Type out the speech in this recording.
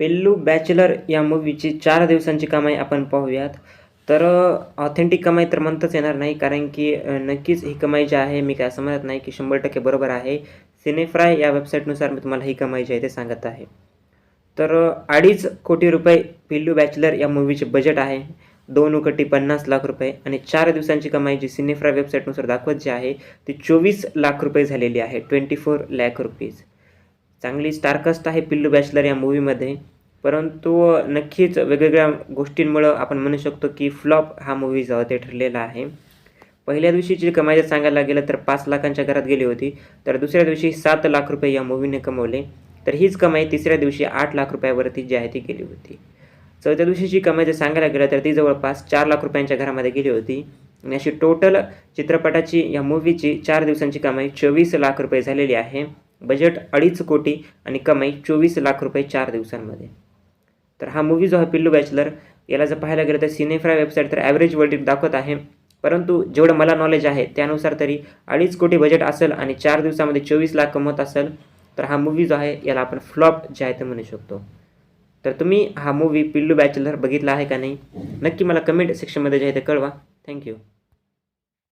पेल्लू bachelor या मूवीची चार दिवसांची कमाई आपण पाहूयात. तर ऑथेंटिक कमाई तर म्हणताच येणार नाही कारण की नक्कीच ही कमाई जी आहे मी काय समजत नाही की शंभर टक्के बरोबर आहे. सिनेफ्राय या वेबसाईटनुसार मी तुम्हाला ही कमाई जी आहे ते सांगत आहे. तर अडीच कोटी रुपये पिल्लू बॅचलर या मूवीचे बजेट आहे. दोन कोटी पन्नास लाख रुपये आणि चार दिवसांची कमाई जी सिनेफ्राय वेबसाईटनुसार दाखवत जी आहे ती चोवीस लाख रुपये झालेली आहे ट्वेंटी फोर लॅक रुपीज चांगली स्टारकास्ट आहे पिल्लू बॅचलर या मूवीमध्ये परंतु नक्कीच वेगवेगळ्या गोष्टींमुळं आपण म्हणू शकतो की फ्लॉप हा मूवी जो ते ठरलेला आहे. पहिल्या दिवशीची कमाई जर सांगायला गेलं तर पाच लाखांच्या घरात गेली होती. तर दुसऱ्या दिवशी सात लाख रुपये या मूवीने कमवले. तर हीच कमाई तिसऱ्या दिवशी आठ लाख रुपयावरती जी आहे ती गेली होती. चौथ्या दिवशीची कमाई जर सांगायला गेलं तर ती जवळपास चार लाख रुपयांच्या घरामध्ये गेली होती. आणि अशी टोटल चित्रपटाची या मूवीची चार दिवसांची कमाई चोवीस लाख रुपये झालेली आहे. बजेट अडीच कोटी आणि कमाई चोवीस लाख रुपये चार दिवसांमध्ये. तर हा मूवी जो आहे पिल्लू बॅचलर याला जर पाहायला गेलं तर सिनेफ्राय वेबसाईट तर ॲव्हरेज वर्ल्ड दाखवत आहे. परंतु जेवढं मला नॉलेज आहे त्यानुसार तरी अडीच कोटी बजेट असेल आणि चार दिवसामध्ये चोवीस लाख कमवत असेल तर हा मूवी जो आहे याला आपण फ्लॉप जे आहे ते म्हणू शकतो. तर तुम्ही हा मूवी पिल्लू बॅचलर बघितला आहे का नाही? नक्की मला कमेंट सेक्शनमध्ये जे आहे ते कळवा. थँक्यू